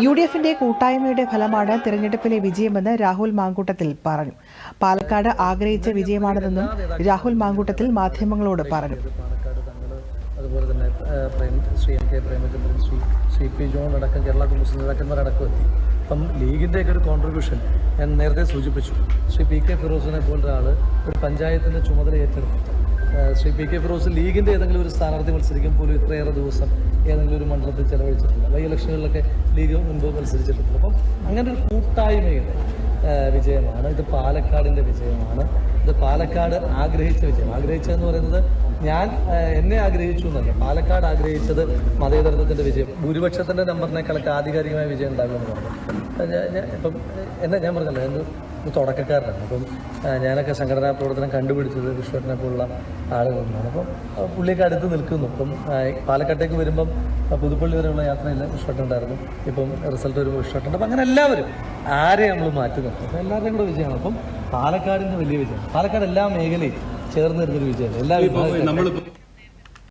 U D എഫിന്റെ കൂട്ടായ്മയുടെ ഫലമാണ് തിരഞ്ഞെടുപ്പിലെ വിജയമെന്ന് രാഹുൽ മാങ്കൂട്ടത്തിൽ പറഞ്ഞു. പാലക്കാട് ആഗ്രഹിച്ച വിജയമാണിതെന്നും രാഹുൽ മാങ്കൂട്ടത്തിൽ മാധ്യമങ്ങളോട് പറഞ്ഞു. അതുപോലെ തന്നെ ശ്രീ പി ജോൺ അടക്കം കേരള കോൺഗ്രസ് നേതാക്കന്മാരടക്കം എത്തി. അപ്പം ഒരു കോൺട്രിബ്യൂഷൻ ഞാൻ നേരത്തെ സൂചിപ്പിച്ചു. ശ്രീ പി കെ ഫിറോസിനെ പോലൊരാൾ ഒരു പഞ്ചായത്തിന്റെ ചുമതല ഏറ്റെടുത്തു. ശ്രീ പി കെ ഫിറോസ് ലീഗിന്റെ ഏതെങ്കിലും ഒരു സ്ഥാനാർത്ഥി മത്സരിക്കും പോലും ഇത്രയേറെ ദിവസം ഏതെങ്കിലും ഒരു മണ്ഡലത്തിൽ ചെലവഴിച്ചിട്ടില്ല. ബൈ ഇലക്ഷനുകളിലൊക്കെ ലീഗ് മുൻപ് മത്സരിച്ചിട്ടുണ്ട്. അപ്പം അങ്ങനെ ഒരു കൂട്ടായ്മയുടെ വിജയമാണ്. ഇത് പാലക്കാടിന്റെ വിജയമാണ്. ഇത് പാലക്കാട് ആഗ്രഹിച്ച വിജയം. ആഗ്രഹിച്ചതെന്ന് പറയുന്നത് ഞാൻ എന്നെ ആഗ്രഹിച്ചു എന്നല്ല. പാലക്കാട് ആഗ്രഹിച്ചത് മതേതരത്വത്തിന്റെ വിജയം. ഭൂരിപക്ഷത്തിന്റെ നമ്പറിനേക്കാളൊക്കെ ആധികാരികമായ വിജയം ഉണ്ടാകുമെന്ന് പറഞ്ഞു. ഇപ്പം എന്നെ ഞാൻ പറഞ്ഞല്ലോ തുടക്കക്കാരനാണ്. അപ്പം ഞാനൊക്കെ സംഘടനാ പ്രവർത്തനം കണ്ടുപിടിച്ചത് ഈശ്വരനെ പോലുള്ള ആളുകളൊന്നാണ് അപ്പം പുള്ളിയൊക്കെ അടുത്ത് നിൽക്കുന്നു. അപ്പം പാലക്കാട്ടേക്ക് വരുമ്പം പുതുപ്പള്ളി വരെയുള്ള യാത്രയിൽ വിശ്വട്ടുണ്ടായിരുന്നു ഇപ്പം റിസൾട്ട് വരുമ്പോൾ വിശ്വട്ടുണ്ട് അപ്പം അങ്ങനെ എല്ലാവരും ആരെ നമ്മൾ മാറ്റി നിർത്തും? അപ്പം എല്ലാവരുടെയും കൂടെ വിജയമാണ്. അപ്പം പാലക്കാടിന്റെ വലിയ വിജയമാണ്. പാലക്കാട് എല്ലാ മേഖലയും ചേർന്ന് വരുന്നൊരു വിജയം എല്ലാ വിഭാഗം